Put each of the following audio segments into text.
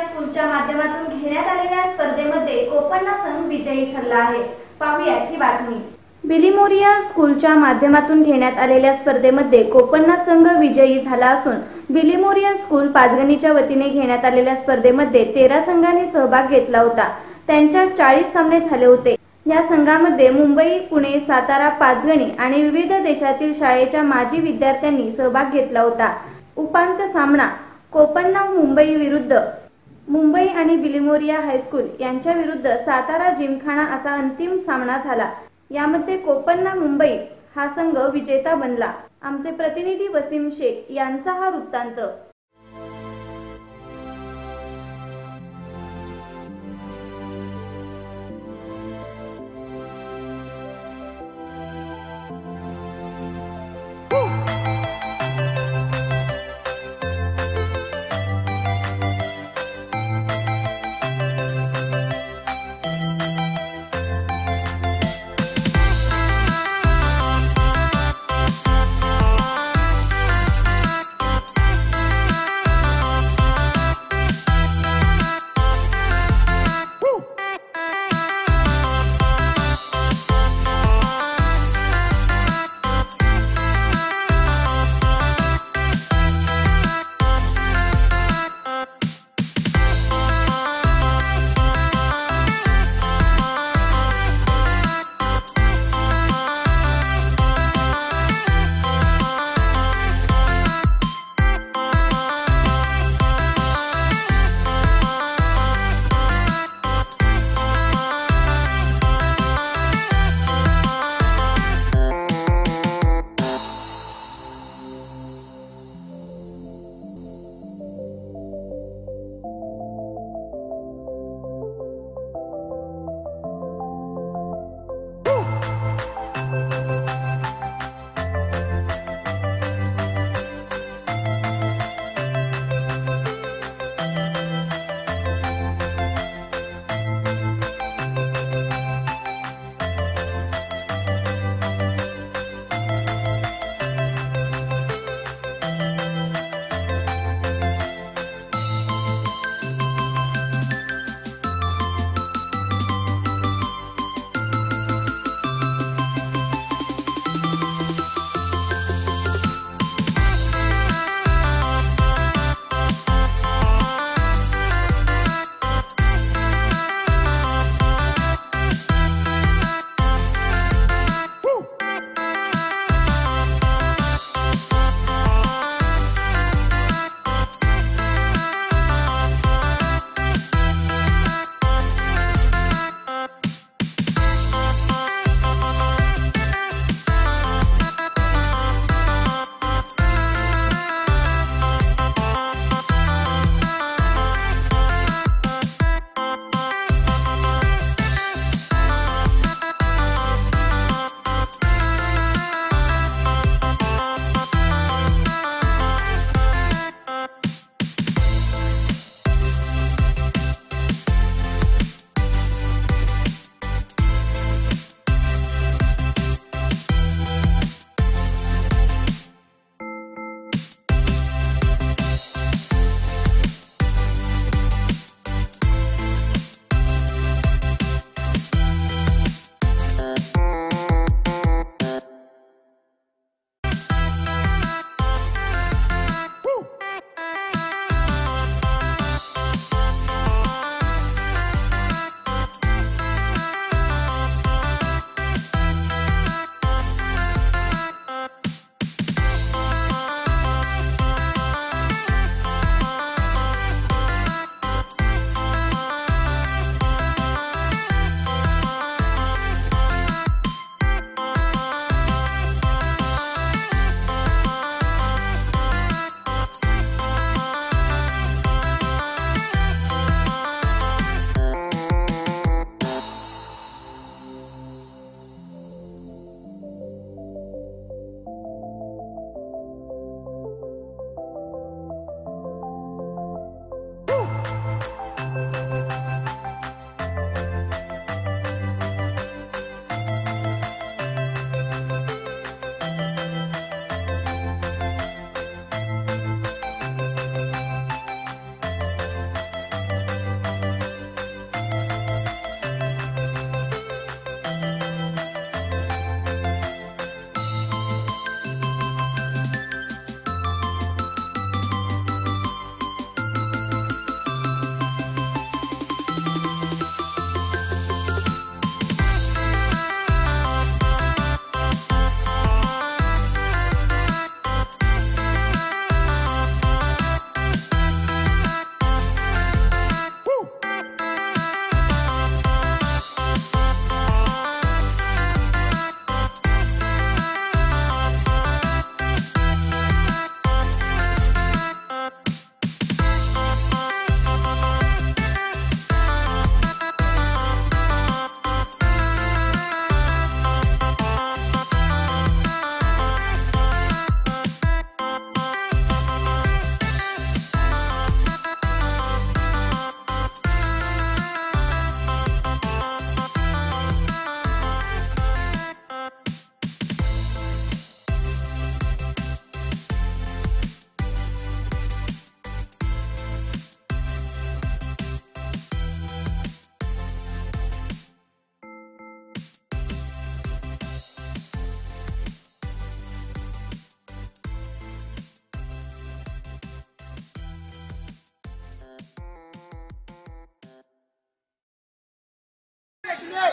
स्कूलच्या माध्यमातून घेण्यात आलेल्या स्पर्धेमध्ये कोपन्ना संघ विजयी ठरला आहे. पाहुयात ही बातमी. बिलिमोरिया स्कूलच्या माध्यमातून घेण्यात आलेल्या स्पर्धेमध्ये कोपन्ना संघ विजयी झाला असून बिलिमोरिया स्कूल पाचगणीच्या वतीने घेण्यात आलेल्या स्पर्धेमध्ये तेरा संघांनी सहभाग घेतला होता. त्यांच्या चाळीस सामने झाले होते. या संघामध्ये मुंबई पुणे सातारा पाचगणी आणि विविध देशातील शाळेच्या माजी विद्यार्थ्यांनी सहभाग घेतला होता. उपांत्य सामना कोपन्ना मुंबई विरुद्ध मुंबई आणि बिलिमोरिया हायस्कूल यांच्या विरुद्ध सातारा जिमखाना असा अंतिम सामना झाला. यामध्ये कोपन्ना मुंबई हा संघ विजेता बनला. आमचे प्रतिनिधी वसीम शेख यांचा हा वृत्तांत.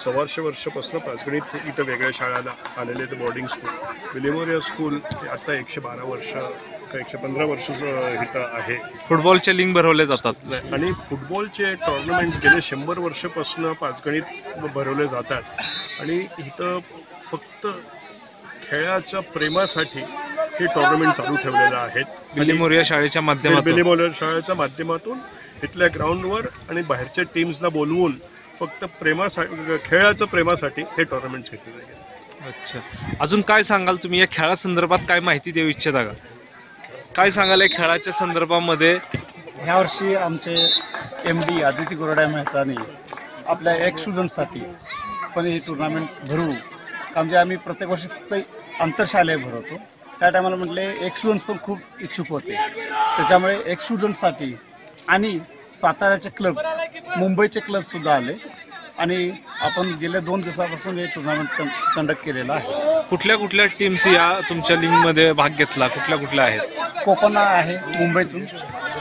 सव्वाशे वर्षापासून पाचगणीत इथं वेगळ्या शाळाला आलेले ते बोर्डिंग स्कूल विलिमोरिया स्कूल हे आता एकशे बारा वर्ष का एकशे पंधरा वर्ष इथं आहे. फुटबॉलचे लिंग भरवले जातात. आणि फुटबॉलचे टोर्नामेंट गेले शंभर वर्षापासून पाचगणीत भरवले जातात. आणि इथं फक्त खेळाच्या प्रेमासाठी हे टोर्नामेंट चालू ठेवलेलं आहेत. लिमोरिया शाळेच्या माध्यमातून. बिलिमोलर शाळेच्या माध्यमातून इथल्या ग्राउंडवर आणि बाहेरच्या टीम्सला बोलवून फक्त प्रेमासाठी खेळाच्या प्रेमासाठी हे टोर्नामेंट घेतले जाईल. अच्छा. अजून काय सांगाल तुम्ही? या खेळासंदर्भात काय माहिती देऊ इच्छिता का? काय सांगाल या खेळाच्या संदर्भामध्ये? ह्या वर्षी आमचे एम डी आदिती गोरडा मेहतानी आपल्या एक स्टुडंटसाठी पण ही टुर्नामेंट भरू. का म्हणजे आम्ही प्रत्येक वर्षी फक्त आंतरशालेय भरवतो. त्या टायमाला म्हटले एक स्टुडंट्स पण खूप इच्छुक होते. त्याच्यामुळे एक स्टुडंटसाठी आणि साताऱ्याचे क्लब्स मुंबईचे क्लबसुद्धा आले. आणि आपण गेल्या दोन दिवसापासून हे टुर्नामेंट कंडक्ट केलेलं आहे. कुठल्या कुठल्या टीम्स या तुमच्या लिंगमध्ये भाग घेतला? कुठल्या कुठल्या आहेत? कोकणा आहे मुंबईतून.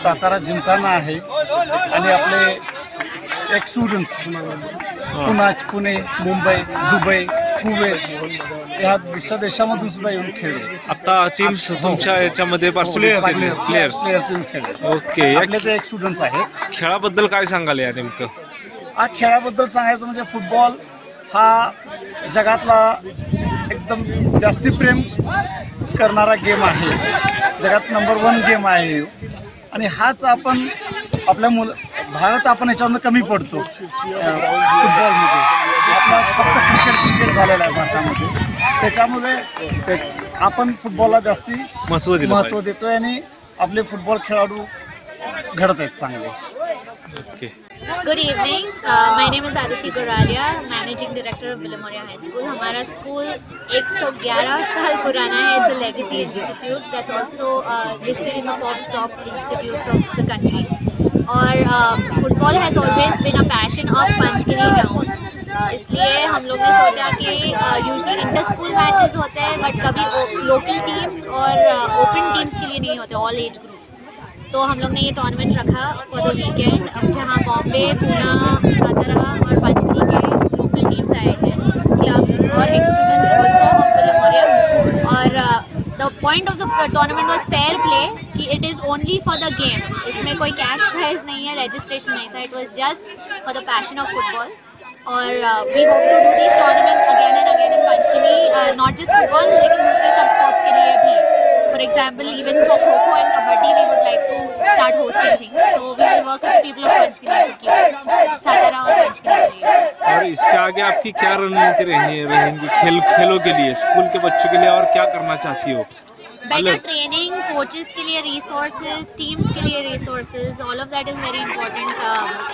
सातारा जिमखाना आहे. आणि आपले एक students Pune Mumbai Dubai Kuwait ह्या दुसऱ्या देशामधून सुद्धा येऊन खेळले. आता टीम्स तुमच्या याच्यामध्ये प्लेयर्स प्लेयर्स येऊन खेळले. ओके या आपले ते एक स्टुडंट्स आहेत. खेळाबद्दल काय सांगाल या नेमकं? हा खेळाबद्दल सांगायचं म्हणजे फुटबॉल हा जगातला एकदम जास्ती प्रेम करणारा गेम आहे. जगात नंबर वन गेम आहे. आणि हाच आपण आपल्या मुल भारत आपण याच्यामधनं कमी पडतो. फुटबॉलमध्ये आपला फक्त क्रिकेट क्रिकेट झालेला आहे भारतामध्ये. त्याच्यामुळे ते आपण फुटबॉलला जास्ती महत्त्व दिलं महत्त्व देतोय आणि आपले फुटबॉल खेळाडू घडत आहेत चांगले. Okay good evening my name is Aditi Goralia managing director of Bilimoria high school हमारा स्कूल 111 साल पुराना है. It's a legacy institute that's also listed in the Forbes top institutes of the country और football has always been a passion of Panchgani town इसलिए हम लोग ने सोचा कि यूजली इंटर स्कूल मैचेस होते हैं बट कभी लोकल टीम्स और ओपन टीम्स के लिए नहीं होते ऑल एज ग्रुप्स तो हम लोग ने ये टूर्नामेंट रखा फॉर द वीकेंड जहाँ बॉम्बे पूना सातारा और पंचकुला के लोकल टीम्स आए हैं क्लब्स और एक स्टूडेंट्स ऑल्सो ऑफ विलिमोरिया और the point of the tournament was fair play कि it is only for the game इसमें कोई कैश प्राइज नहीं है रजिस्ट्रेशन नहीं था. It was just for the passion of football और we hope to do this tournament again and again in Panchgani not just football लेकिन दूसरे सब स्पोर्ट्स के लिए भी। For example even for kho kho and kabaddi we would like to start hosting things so we will work with people of Panchgani Satara और पंचगिनी के लिए। और इसके आगे आपकी क्या रणनीति रहेंगी रहेंगी खेल, खेलों के लिए, स्कूल के बच्चों के लिए और क्या करना चाहती हो? बेटर ट्रेनिंग कोचेस के लिए रिसोर्सेज टीम्स के लिए resources all of that is very important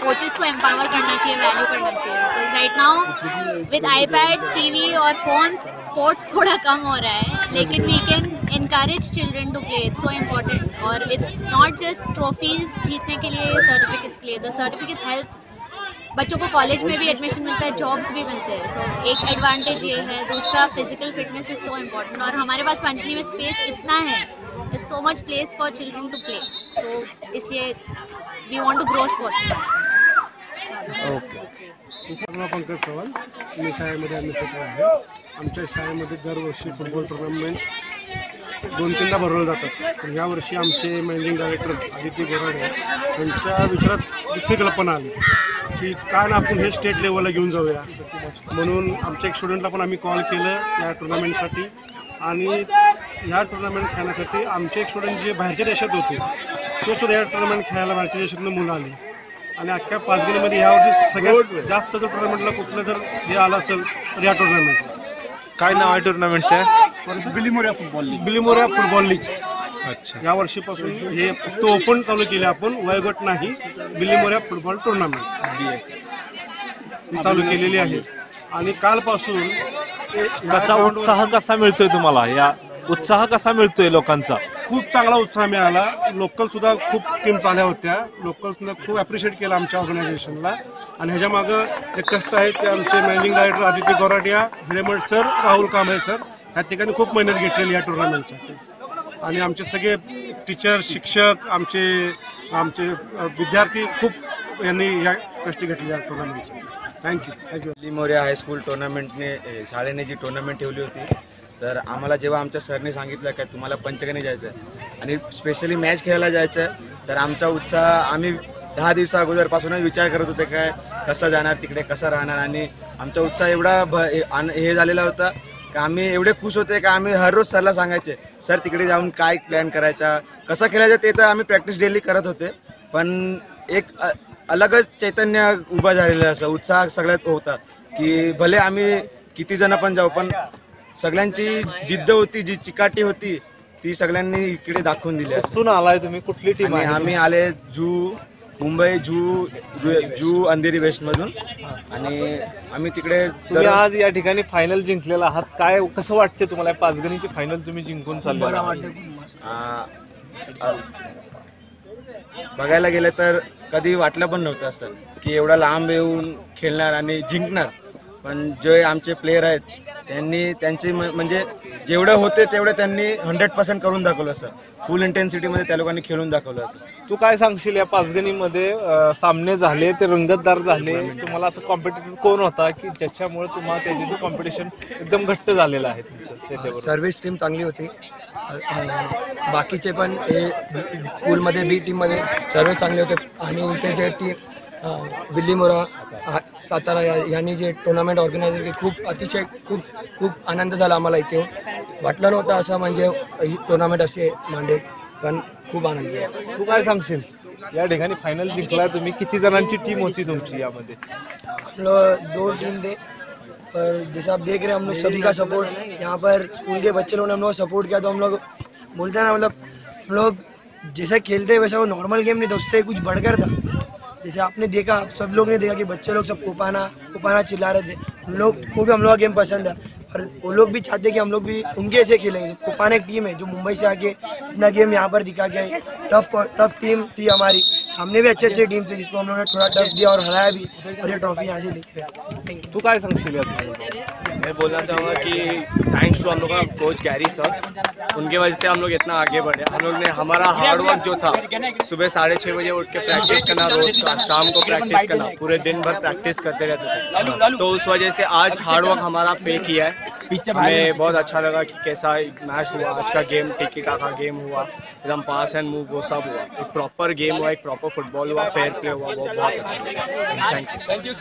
coaches को एम्पावर करना चाहिए वैल्यू करना चाहिए. Because right now with iPads TV और फोन्स स्पोर्ट्स थोड़ा कम हो रहा है. लेकिन we can encourage children to play. It's so important. और it's not just trophies जीतने के लिए सर्टिफिकेट्स के लिए. The certificates help बच्चों को कॉलेज में भी एडमिशन मिलता है जॉब्स भी मिलते हैं। सो एक एडवांटेज ये है दूसरा physical fitness is so important और हमारे पास पंचनी में स्पेस इतना है is so much place for children to play so इसलिए we want to grow sports माझं पंकज चव्हाण मी शाळेमध्ये ॲडमिशन आहे. आमच्या शाळेमध्ये दरवर्षी फुटबॉल टुर्नामेंट दोन तीनदा भरवलं जातात पण यावर्षी आमचे मॅनेजिंग डायरेक्टर आदित्य गोराडे यांच्या विचारात दुसरी कल्पना आली की का ना आपण हे स्टेट लेवलला घेऊन जाऊया. म्हणून आमच्या एक स्टुडंटला पण आम्ही कॉल केलं या टुर्नामेंटसाठी आणि या टुर्नामेंट खेळण्यासाठी आमचे एक स्टुडंट जे बाहेरच्या देशात होते तो सुद्धा या टुर्नामेंट खेळायला बाहेरच्या देशातून मुलं आली. आणि अख्ख्या पाचगिरीमध्ये यावर्षी सगळ्यात जास्त जर टुर्नामेंटला कुठलं जर हे आलं असेल तर या टुर्नामेंट काय नाव आहे टुर्नामेंटचं Bilimoria football league Bilimoria football league अच्छा. या वर्षीपासून हे फक्त ओपन चालू केले आपण वयोगट नाही बिलिमोरिया फुटबॉल टुर्नामेंट ही चालू केलेली आहे. आणि कालपासून कसा उत्साह कसा मिळतोय तुम्हाला? या उत्साह कसा मिळतोय लोकांचा? खूप चांगला उत्साह मिळाला. लोकल सुद्धा खूप टीम्स आल्या होत्या. लोकल सुद्धा खूप ॲप्रिशिएट केलं आमच्या ऑर्गनायझेशनला आणि ह्याच्या मागं जे कष्ट आहेत ते आमचे managing director Aditya Goratia Hiremath sir Rahul Kamble sir. ठिकाणी खूप मेहनत घेतलेली या टुर्नामेंटच्या आणि आमचे सगळे टीचर शिक्षक आमचे आमचे विद्यार्थी खूप यांनी या कष्ट घेतले या टुर्नामेंटचे thank you thank you Bilimoria high school टुर्नामेंटने शाळेने जी टुर्नामेंट ठेवली होती तर आम्हाला जेव्हा आमच्या सरने सांगितलं का तुम्हाला पंचगणी जायचं आहे आणि स्पेशली मॅच खेळायला जायचं आहे तर आमचा उत्साह आम्ही दहा दिवसा अगोदरपासूनच विचार करत होते काय कसं जाणार तिकडे कसं राहणार? आणि आमचा उत्साह एवढा भ हे झालेला होता का आम्ही एवढे खुश होते का आम्ही हर रोज सरला सांगायचे सर तिकडे जाऊन काय प्लॅन करायचा कसं खेळायचं ते तर आम्ही प्रॅक्टिस डेली करत होते. पण एक अ- अलगच चैतन्य उभं झालेलं असं उत्साह सगळ्यात होता की भले आम्ही किती जण पण जाऊ पण सगळ्यांची जिद्द होती जी चिकाटी होती ती सगळ्यांनी इकडे दाखवून दिली असं कुठून आलाय तुम्ही? कुठली टीम आणि आहे आम्ही आले जू मुंबई जू जू- जू अंधेरी वेस्टमधून. आणि आम्ही तिकडे तुम्ही आज या ठिकाणी फायनल जिंकलेला आहात. काय कसं वाटते तुम्हाला पाचगणीची फायनल तुम्ही जिंकून चालले बघायला गेलं तर कधी वाटलं पण नव्हतं असं की एवढा लांब येऊन खेळणार आणि जिंकणार. पण जे आमचे प्लेयर आहेत त्यांनी त्यांचे म- म्हणजे जेवढं होते तेवढं त्यांनी हंड्रेड पर्सेंट करून दाखवलं असं फुल इंटेन्सिटीमध्ये त्या लोकांनी खेळून दाखवलं असं तू काय सांगशील या पाचगणीमध्ये सामने झाले ते रंगतदार झाले तुम्हाला असं कॉम्पिटिटिव्ह कोण होता की ज्याच्यामुळे तुम्हाला त्याच्याशी कॉम्पिटिशन एकदम घट्ट झालेलं आहे तुमचं सर्व्हिस टीम चांगली होती. बाकीचे पण हे स्कूलमध्ये बी टीममध्ये सर्व चांगले होते. आणि जे टीम बिल्लीमोरा आ- सातारा या यांनी जे टुर्नामेंट ऑर्गनाईज केली खूप अतिशय खूप खूप आनंद झाला आम्हाला इथे. वाटलं नव्हतं असं म्हणजे ही टुर्नामेंट असे मांडेल पण खूप आनंद झाला. तू काय सांगशील? या ठिकाणी फायनल जिंकलाय तुम्ही. किती जणांची टीम होती तुमची यामध्ये? लोग दो टीम थे पर जैसा आप देख रहे हैं हम लोग सभी का सपोर्ट यहाँ पर स्कूल के बच्चे लोगों ने हम लोग सपोर्ट किया तो हम लोग बोलते हैं ना मतलब हम लोग जैसा खेलते हैं वैसा वो नॉर्मल गेम नहीं था उससे कुछ बढ़कर था। जैसे आपने देखा, सब लोग ने देखा कि बच्चे लोग सब कोपाना कोपाना चिल्ला रहे थे। हम लोग को भी हम लोग का गेम पसंद है। और वो लोग भी चाहते हैं कि हम लोग भी उनके ऐसे खेलेंगे कोपाना एक टीम है, जो मुंबई से आके अपना गेम यहाँ पर दिखा के टफ टफ टीम थी हमारी। सामने भी अच्छे अच्छे टीम थे, जिसको हम लोगों ने थोड़ा टफ दिया और हराया भी, और ये ट्रॉफी यहाँ से गए थैंक यू तू काय सांगशील? मैं बोलना चाहूँगा कि थैंक्स टू हम लोग का कोच गैरी सर उनके वजह से हम लोग इतना आगे बढ़े। हम लोग ने हमारा हार्डवर्क जो था, सुबह साढ़े छः बजे उठ के प्रैक्टिस करना, रोज शाम को प्रैक्टिस करना, पूरे दिन भर प्रैक्टिस करते रहते थे। तो उस वजह से आज हार्डवर्क हमारा पे किया है। हमें बहुत अच्छा लगा कि कैसा मैच हुआ। आज का गेम टिकी का गेम हुआ एकदम पास एंड मूव वो सब हुआ। एक प्रॉपर गेम हुआ, एक प्रॉपर फुटबॉल हुआ फेयर प्ले हुआ, वो बहुत अच्छा लगा। Thank you